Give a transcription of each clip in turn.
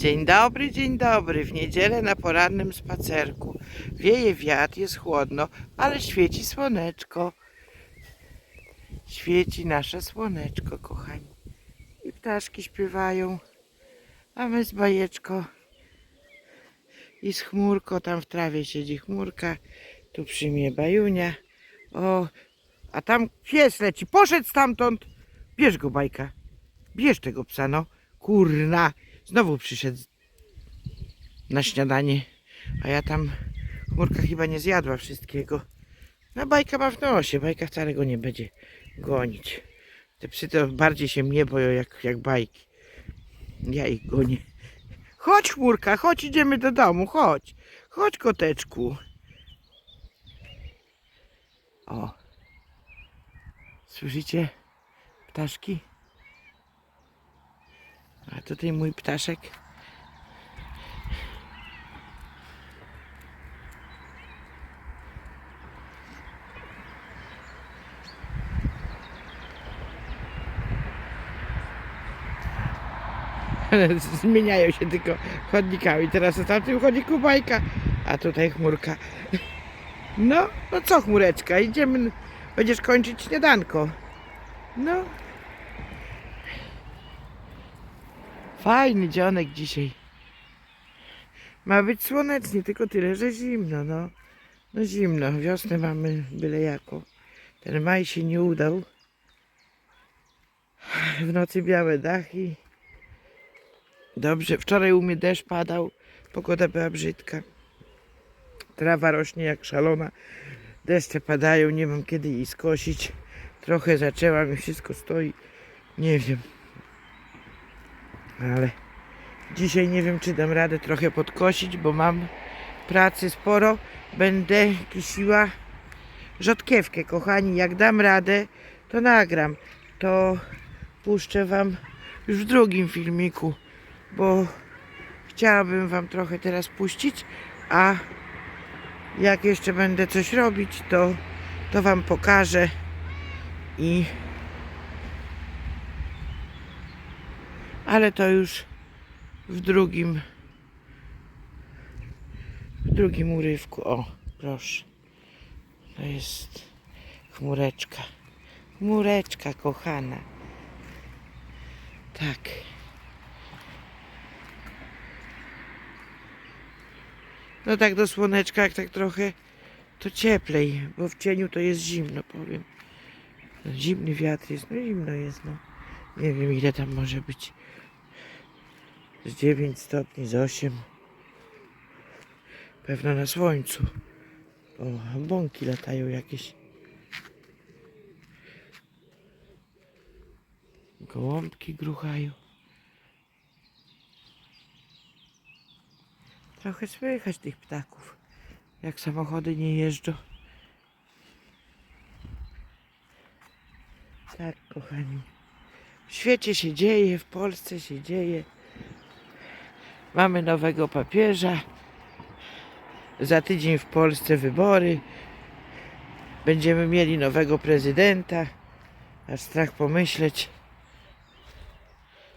Dzień dobry, dzień dobry. W niedzielę na porannym spacerku. Wieje wiatr, jest chłodno, ale świeci słoneczko. Świeci nasze słoneczko, kochani. I ptaszki śpiewają, a my z bajeczko i z chmurką. Tam w trawie siedzi chmurka, tu przy mnie bajunia. O, a tam pies leci. Poszedł stamtąd. Bierz go, bajka. Bierz tego psa, no. Kurna. Znowu przyszedł na śniadanie. A ja tam, chmurka chyba nie zjadła wszystkiego. No bajka ma w nosie, bajka wcale go nie będzie gonić. Te psy to bardziej się mnie boją jak, jak bajki. Ja ich gonię. Chodź chmurka, chodź idziemy do domu, chodź. Chodź koteczku. O. Słyszycie? Ptaszki? A tutaj mój ptaszek. Zmieniają się tylko chodnikami. Teraz na tamtym chodniku bajka, a tutaj chmurka. No, no co chmureczka, idziemy, będziesz kończyć śniadanko. No. Fajny dzionek dzisiaj. Ma być słonecznie, tylko tyle, że zimno, no. No zimno, wiosnę mamy byle jako. Ten maj się nie udał. W nocy białe dachy. Dobrze, wczoraj u mnie deszcz padał, pogoda była brzydka. Trawa rośnie jak szalona, deszcze padają, nie mam kiedy jej skosić. Trochę zaczęłam i wszystko stoi, nie wiem. Ale dzisiaj nie wiem, czy dam radę trochę podkosić, bo mam pracy sporo. Będę kisiła rzodkiewkę, kochani. Jak dam radę, to nagram. To puszczę wam już w drugim filmiku, bo chciałabym wam trochę teraz puścić, a jak jeszcze będę coś robić, to, to wam pokażę i ale to już w drugim w drugim urywku. O, proszę. To jest chmureczka. Chmureczka kochana. Tak. No tak do słoneczka, jak tak trochę, to cieplej, bo w cieniu to jest zimno, powiem. Zimny wiatr jest, no zimno jest, no. Nie wiem ile tam może być. Z 9 stopni, z 8. Pewno na słońcu. O, bąki latają jakieś. Gołąbki gruchają. Trochę słychać tych ptaków, jak samochody nie jeżdżą. Tak, kochani. W świecie się dzieje, w Polsce się dzieje. Mamy nowego papieża. Za tydzień w Polsce wybory. Będziemy mieli nowego prezydenta. Aż strach pomyśleć.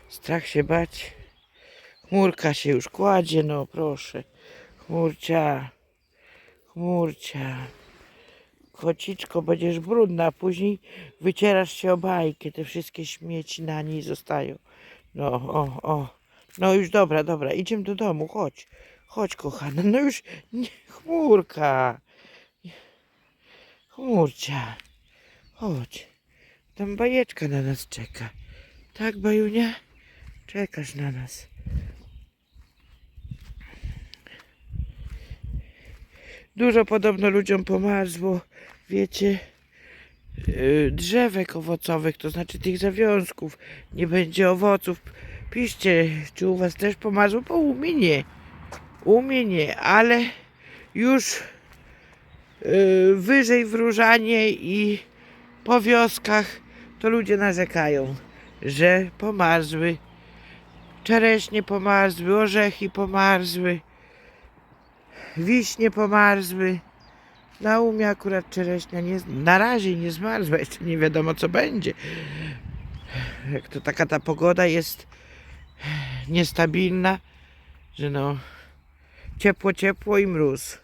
Strach się bać. Chmurka się już kładzie, no proszę. Chmurcia. Chmurcia. Kociczko, będziesz brudna, a później wycierasz się o bajkę. Te wszystkie śmieci na niej zostają. No, o, o. No już dobra, dobra, idziemy do domu, chodź. Chodź, kochana, no już nie, chmurka. Chmurcia. Chodź. Tam bajeczka na nas czeka. Tak, bajunia? Czekasz na nas. Dużo podobno ludziom pomarzło, wiecie, yy, drzewek owocowych, to znaczy tych zawiązków. Nie będzie owoców. Piszcie, czy u was też pomarzło? Bo u mnie nie. U mnie nie, ale już yy, wyżej w Różanie i po wioskach to ludzie narzekają, że pomarzły. Czereśnie pomarzły, orzechy pomarzły, wiśnie pomarzły. Na umie akurat czereśnia nie, na razie nie zmarzła, jeszcze nie wiadomo co będzie. Jak to taka ta pogoda jest niestabilna, że no ciepło, ciepło i mróz.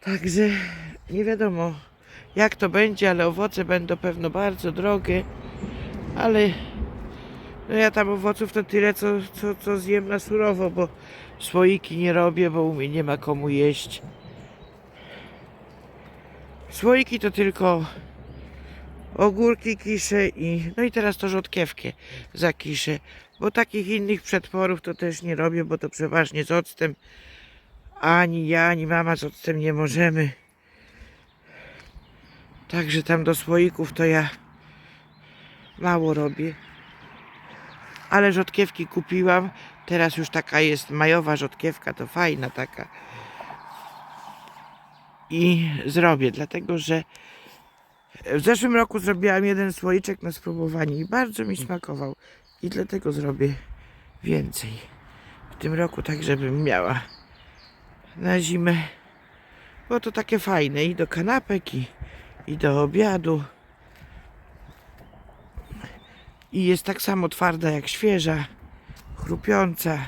Także nie wiadomo jak to będzie, ale owoce będą pewno bardzo drogie, ale no ja tam owoców to tyle, co, co, co zjem na surowo, bo słoiki nie robię, bo u mnie nie ma komu jeść. Słoiki to tylko ogórki kiszę i no i teraz to rzodkiewkę zakiszę, bo takich innych przetworów to też nie robię, bo to przeważnie z octem. Ani ja, ani mama z octem nie możemy. Także tam do słoików to ja mało robię. Ale rzodkiewki kupiłam. Teraz już taka jest majowa rzodkiewka, to fajna taka. I zrobię, dlatego że w zeszłym roku zrobiłam jeden słoiczek na spróbowanie i bardzo mi smakował. I dlatego zrobię więcej. W tym roku tak, żebym miała na zimę. Bo to takie fajne i do kanapek i, i do obiadu. I jest tak samo twarda jak świeża, chrupiąca.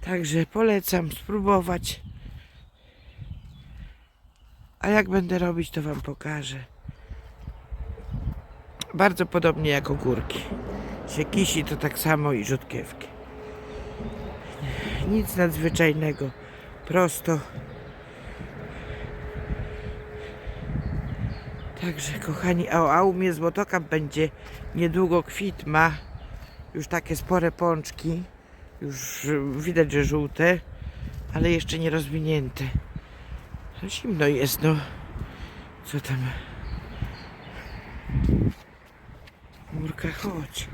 Także polecam spróbować. A jak będę robić, to Wam pokażę. Bardzo podobnie jak ogórki. Się kisi to tak samo i rzodkiewki. Nic nadzwyczajnego. Prosto. Także kochani, a, a u mnie złotokap będzie niedługo kwit ma. Już takie spore pączki. Już y, widać, że żółte, ale jeszcze nie rozwinięte. No zimno jest, no. Co tam? Murka, chodź.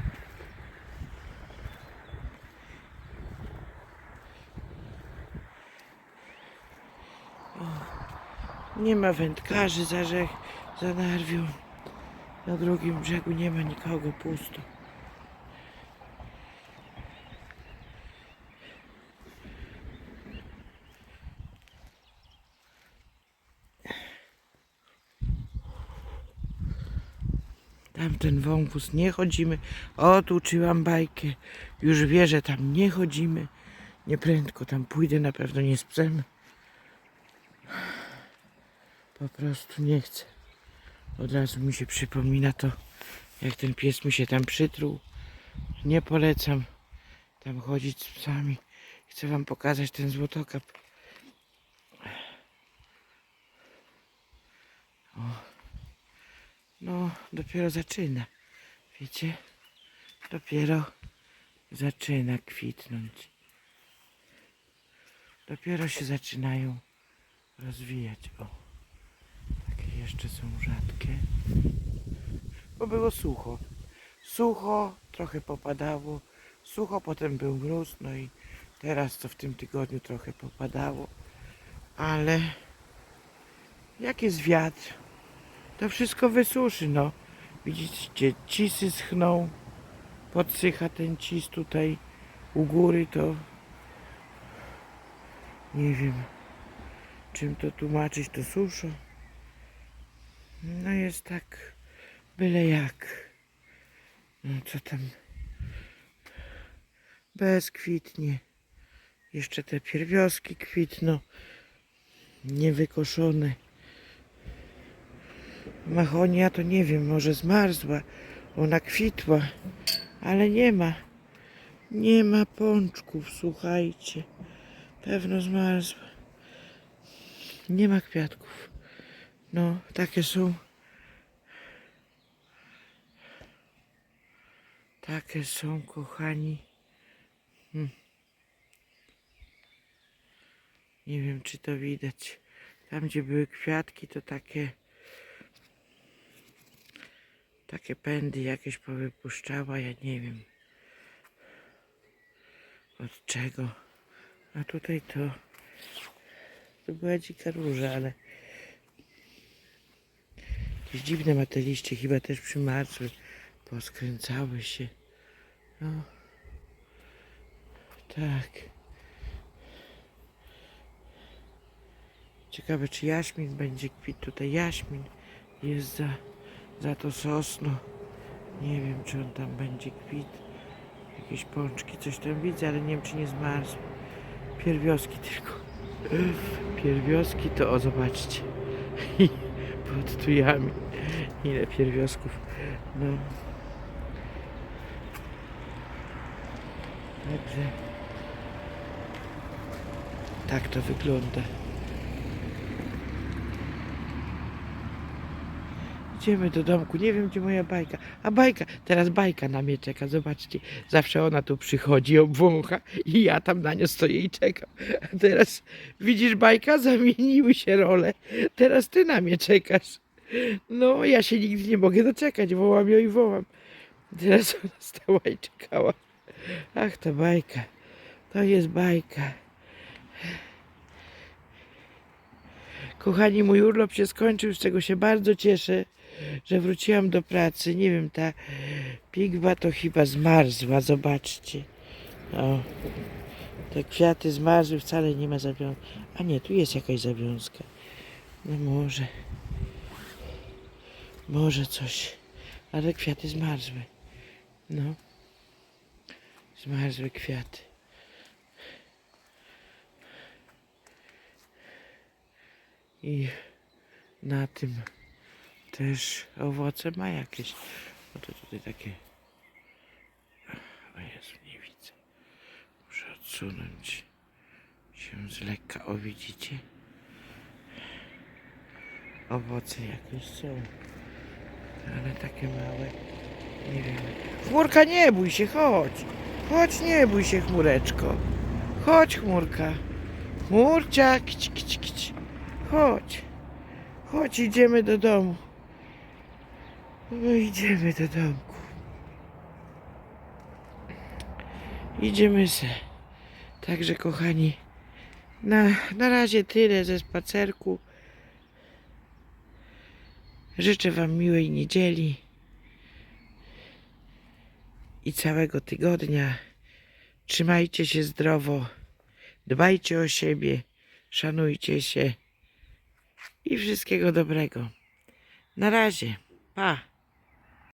O, nie ma wędkarzy za rzech, za narwią. Na drugim brzegu nie ma nikogo, pusto. Tamten wąwóz nie chodzimy. O, tu uczyłam bajkę. Już wie, że tam nie chodzimy. Nieprędko tam pójdę, na pewno nie z psem. Po prostu nie chcę. Od razu mi się przypomina to, jak ten pies mi się tam przytruł. Nie polecam tam chodzić z psami. Chcę wam pokazać ten złotokap. O. No, dopiero zaczyna. Wiecie? Dopiero zaczyna kwitnąć. Dopiero się zaczynają rozwijać. O. Takie jeszcze są rzadkie. Bo było sucho. Sucho, trochę popadało. Sucho, potem był mróz, no i teraz to w tym tygodniu trochę popadało. Ale jak jest wiatr, to wszystko wysuszy, no. Widzicie, cisy schną, podsycha ten cis tutaj u góry, to nie wiem, czym to tłumaczyć, to suszą. No jest tak, byle jak. No co tam, bez kwitnie. Jeszcze te pierwioski kwitną, niewykoszone. Machonia to nie wiem, może zmarzła, ona kwitła, ale nie ma, nie ma pączków, słuchajcie, pewno zmarzła. Nie ma kwiatków. No, takie są. Takie są, kochani. Hmm. Nie wiem, czy to widać. Tam, gdzie były kwiatki, to takie takie pędy jakieś powypuszczała, ja nie wiem od czego. A tutaj to to była dzika róża, ale jakieś dziwne ma te liście, chyba też przymarzły, poskręcały się. No. Tak. Ciekawe, czy jaśmin będzie kwit. Tutaj jaśmin jest za za to sosno. Nie wiem, czy on tam będzie kwit. Jakieś pączki, coś tam widzę, ale nie wiem, czy nie zmarzł. Pierwioski tylko. Pierwioski to, o zobaczcie. Pod tujami. Ile pierwiosków. No. Także. Tak to wygląda. Idziemy do domku. Nie wiem, gdzie moja bajka. A bajka, teraz bajka na mnie czeka. Zobaczcie, zawsze ona tu przychodzi, obwącha i ja tam na nią stoję i czekam. A teraz widzisz, bajka, zamieniły się role. Teraz ty na mnie czekasz. No, ja się nigdy nie mogę doczekać. Wołam ją i wołam. Teraz ona stała i czekała. Ach, ta bajka. To jest bajka. Kochani, mój urlop się skończył, z czego się bardzo cieszę, że wróciłam do pracy. Nie wiem, ta pigwa to chyba zmarzła, zobaczcie. O, te kwiaty zmarzły, wcale nie ma zawiązki. A nie, tu jest jakaś zawiązka. No może. Może coś. Ale kwiaty zmarzły. No. Zmarzły kwiaty. I na tym też owoce ma jakieś. No to tutaj takie. O Jezu, nie widzę. Muszę odsunąć się z lekka. O, widzicie? Owoce jakieś są. Ale takie małe. Nie wiem. Chmurka, nie bój się, chodź. Chodź, nie bój się, chmureczko. Chodź, chmurka. Chmurcia, kić, kić, kić. Chodź. Chodź, idziemy do domu. No, idziemy do domku. Idziemy se. Także, kochani, na, na razie tyle ze spacerku. Życzę Wam miłej niedzieli i całego tygodnia. Trzymajcie się zdrowo, dbajcie o siebie, szanujcie się i wszystkiego dobrego. Na razie, pa!